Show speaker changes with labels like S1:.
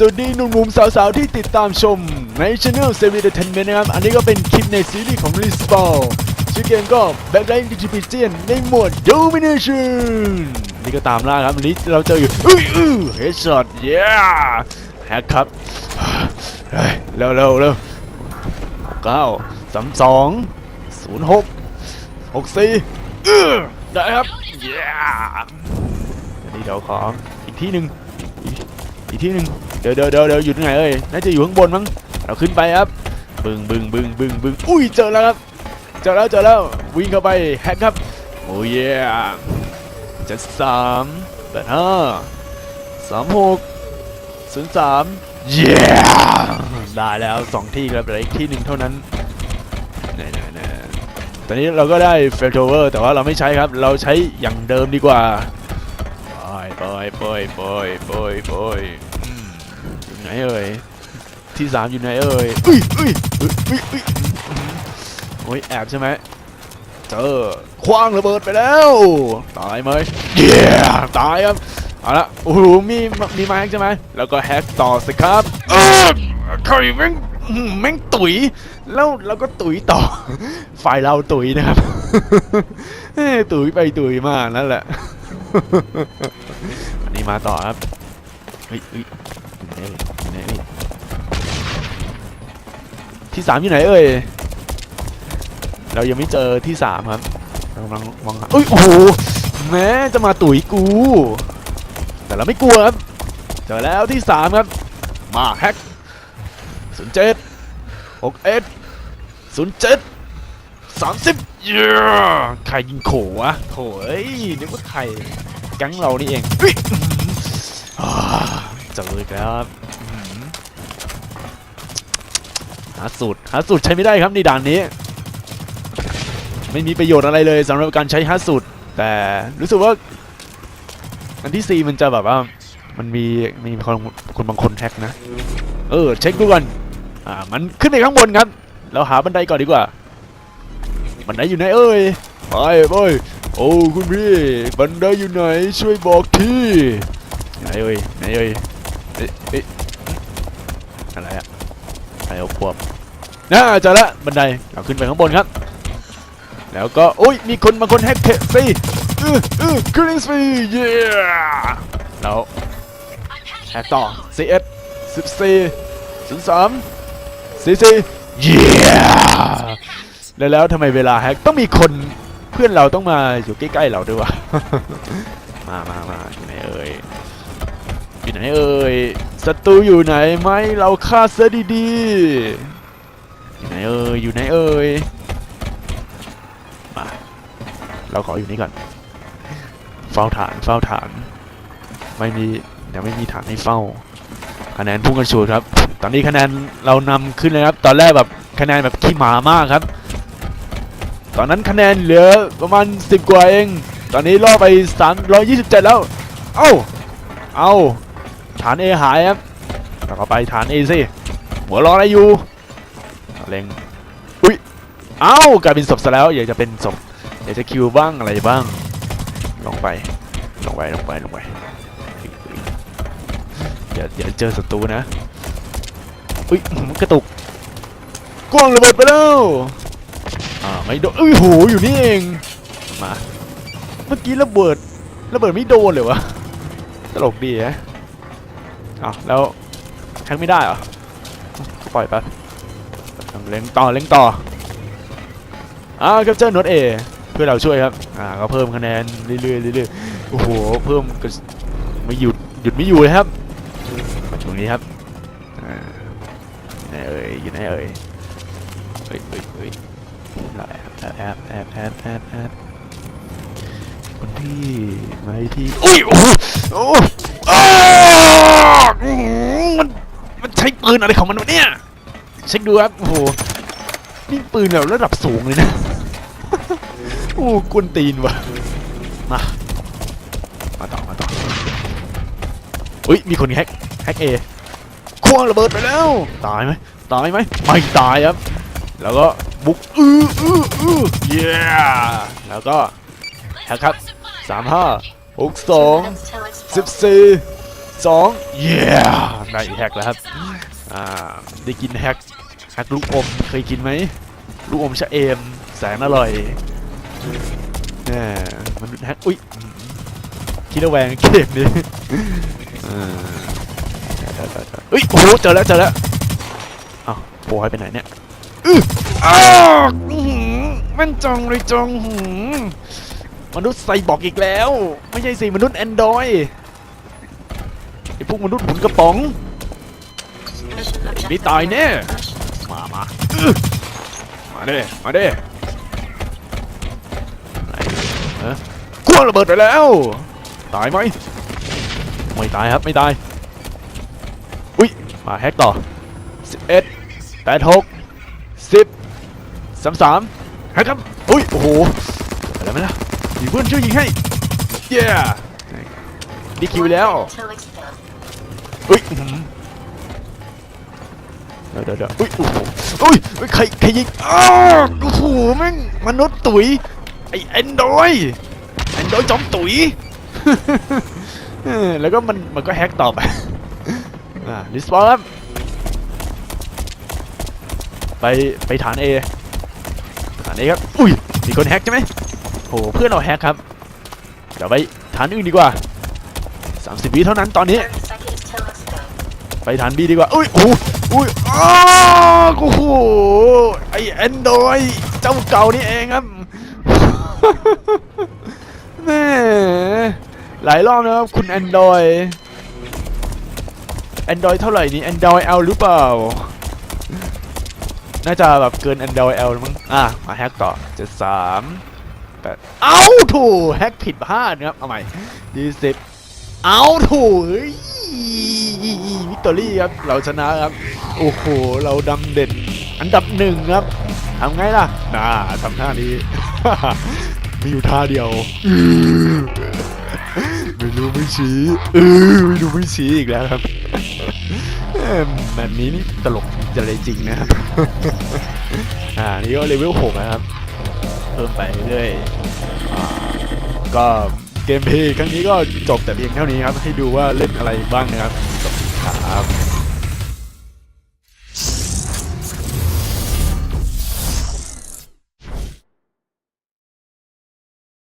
S1: สวัสดีหนุ่มๆสาวๆ ที่ติดตามชมในช anel เซรีเดเทนเมนนะครับ อันนี้ก็เป็นคลิปในซีรีส์ของ r e s p a w ชื่อเกมก็ Backline Digital ในหมวด Domination นี่ก็ตามล่าครับวันนี้เราเจออยู่อุ้ยอื้อ Headshot yeah แฮกครับเร็วเร็วเร็วเก้าสามสองศูนย์หกหกสี่ได้ครับ yeah อันนี้เดี๋ยวขออีกที่หนึ่งอีกที่หนึ่ง ดี๋ยวเดี๋ยวเดี๋ยวเดี๋ยวอยู่ที่ไหนเอ่ยน่าจะอยู่ข้างบนมั้งเราขึ้นไปครับบึงบึงบึงบึงบึงอุ้ยเจอแล้วครับเจอแล้วเจอแล้ววิ่งเข้าไปแฮกครับโอ้ยเจ็ดสามแปดห้าสามหกศูนย์สามเย้ได้แล้วสองที่ครับเหลืออีกที่หนึ่งเท่านั้นแน่ๆๆตอนนี้เราก็ได้เฟลโทเวอร์แต่ว่าเราไม่ใช้ครับ เราใช้อย่างเดิมดีกว่าปอยปอยปอยปอยปอยปอยอืมอย ไหนเอ่ยที่สามอยู่ไหนเอ่ยอุ้ยอุ้ยอุ้ยอุ้ยโอ้ยแอบใช่ไหมเจอคว้างระเบิดไปแล้วตายไหมเย้ตายครับเอาละโอ้โหมีมีมาแฮกใช่ไหมแล้วก็แฮกต่อสิครับเออใครแม่งแม่งตุ๋ยแล้วเราก็ตุ๋ยต่อ ฝ่ายเราตุ๋ยนะครับตุ๋ยไปตุ๋ยมานั่นแหละอันนี้มาต่อครับเฮ้ยเฮ้ย ที่สามอยู่ไหนเอ่ย เรายังไม่เจอที่สามครับกำลังมองหาเอ้ย โอ้โห แม้จะมาตุ๋ยกู แต่เราไม่กลัวครับ เจอแล้วที่สามครับ มาแฮกศูนย์เจ็ดหกเอ็ดศูนย์เจ็ดสามสิบเย้ใครยิงโขวะโถเอ้ยนึกว่าใครแก๊งเรานี่เองเจออีกแล้วครับ อื้อหือหาสูตรหาสูตรใช้ไม่ได้ครับในด่านนี้ ไม่มีประโยชน์อะไรเลยสำหรับการใช้หาสูตรแต่รู้สึกว่า อันที่ 4 มันจะแบบว่า มันมีมีคนคนบางคนแท็กนะ เออ เช็คดูก่อนอ่ามันขึ้นไปข้างบนครับ เราหาบันไดก่อนดีกว่า บันไดอยู่ไหนเอ่ยไปไปโอ้คุณพี่บันไดอยู่ไหนช่วยบอกทีไหนเอ่ยไหนเอ่ยเอ๊ะอะอะไรอะ ไรเอาขวบน่าจอละบันไดเราขึ้นไปข้างบนครับ แล้วก็โอ้ยมีคนบางคนแฮกเพจสิอืออือคริสฟีเย้แล้วแฮกต่อ CS 14 03 44เย้แล้วแล้วทำไมเวลาแฮกต้องมีคนเพื่อนเราต้องมาอยู่ใกล้ๆเราด้วยวะ มามามาอยู่ไหนเอ่ย อยู่ไหนเอ่ยศัตรูอยู่ไหนไหมเราฆ่าเสียดีๆอยู่ไหนเอ่ยอยู่ไหนเอ่ยมาเราขออยู่นี่ก่อนเฝ้าฐานเฝ้าฐาน ไม่มียังไม่มีฐานให้เฝ้า คะแนนพุ่งกระฉูดครับ ตอนนี้คะแนนเรานำขึ้นเลยครับ ตอนแรกแบบคะแนนแบบขี้หมามากครับ ตอนนั้นคะแนนเหลือประมาณ 10 กว่าเอง ตอนนี้ล่อไป327 แล้ว เอ้า เอ้า ฐาน A หายครับเราก็ไปฐาน A สิหัวรออะไรอยู่เล็งอุ้ยเอ้ากลายเป็นศพซะแล้วอยากจะเป็นศพอยากจะคิวบ้างอะไรบ้างลงไปลงไปลงไปลงไปอย่าอย่าเจอศัตรูนะอุ้ยกระตุกกล้องระเบิดไปแล้วอ่าไม่โดนเอ้ยโหอยู่นี่เองมาเมื่อกี้ระเบิดระเบิดไม่โดนเลยวะตลกดีฮะ อ้าวแล้วแทงไม่ได้เหรอปล่อยไปเล็งต่อเล็งต่ออ่าครับเจ้าโนตเอเพื่อเราช่วยครับอ่าก็เพิ่มคะแนนเรื่อยๆเรื่อยๆโอ้โหเพิ่มก็ไม่หยุดหยุดไม่อยู่เลยครับตรงนี้ครับอ่าไหนเอ่ยอยู่ไหนเอ่ยเฮ้ยเฮ้ยเฮ้ยแอบแอบแอบแอบแอบแอบคนที่ไมาที่อุ้ยโอ้โหโอ้โหอ้าวอื้อหือมันมั นใช้ปืนอะไรของมันวะเนี่ยเช็คดูครับโอ้โหนี่ปืนแบบระดับสูงเลยนะโอ้กวนตีนวะมามาต่อมาต่ออุ้ยมีคนแฮกแฮกเอควงระเบิดไปแล้ว ตายไหมตายไหมไม่ตายครับ แล้วก็บุกอื้ออื้ออื้อเย้แล้วก็แฮกครับสามห้าหกสองสิบสี่สองเย้ได้แฮกแล้วครับ อ่าได้กินแฮกแฮกลูกอมเคยกินไหมลูกอมชะเอมแสนอร่อยแหมมันแฮกอุ้ยคิดระแวงเกมนี้เฮ้ยโอ้โหเจอแล้วเจอแล้วอ้าโผล่ไปไหนเนี่ยอ้าวม่นจังเลยจังหืมมนุษย์ไซบอร์กอีกแล้ว ไม่ใช่สิมนุษย์แอนดรอยไอพวกมนุษย์หุ่นกระป๋อง นี่ตายแน่มามามาเด้มาเด้ไหนเอ้ว้างระเบิดไปแล้ว ตายไหมไม่ตายครับไม่ตาย อุ้ยมาแฮกต่อ 11 86 10 33แฮกครับอุ้ยโอ้โหอะไรไหมล่ะมีเพื่อนช่วยยิงให้เย้ดีคิวแล้ว เดี๋ยวเดี๋ยวเดี๋ยวอุ้ยโอ้โหอุ้ยอุ้ยใครใครยิงอ้าวโอ้โหแม่งมนุษย์ตุ๋ยไอแอนดรอยแอนดรอยจอมตุ๋ยเออแล้วก็มันมันก็แฮกต่อไปอ่าลิสปอร์ครับไปไปฐาน A ฐาน A ครับอุ้ยมีคนแฮกใช่ไหมโหเพื่อนเราแฮกครับเดี๋ยวไปฐานอื่นดีกว่า 30วิเท่านั้นตอนนี้ ไปฐานบีดีกว่าอุ้ยโอ้โห อุ้ยอ้าวโอ้โหไอแอนดรอยเจ้าเก่านี่เองครับแม่หลายรอบนะครับคุณแอนดรอยแอนดรอยเท่าไหร่นี่แอนดรอยเอลหรือเปล่า น่าจะแบบเกินแอนดรอยเอลมั้ง อะ มาแฮกต่อเจ็ดสามแปดเอาถูกแฮกผิดพลาดครับ เอาใหม่ยี่สิบเอาถูก เฮ้ยวิกตอรี่ครับเราชนะครับโอ้โหเราดำเด่นอันดับหนึ่งครับทำไงล่ะน่าทำท่านี้ มีอยู่ท่าเดียวอื้อไม่รู้ไม่ชี้เออไม่รู้ไม่ชี้อีกแล้วครับเอิ่มแบบนี้นี่ตลกจะเลยจริงนะครับ อ่า นี่ก็เลเวลหกนะครับ เพิ่มไปเรื่อยอ่าก็เกมเพลย์ครั้งนี้ก็จบแต่เพียงเท่านี้ครับ ให้ดูว่าเล่นอะไรบ้างนะครับ ครับ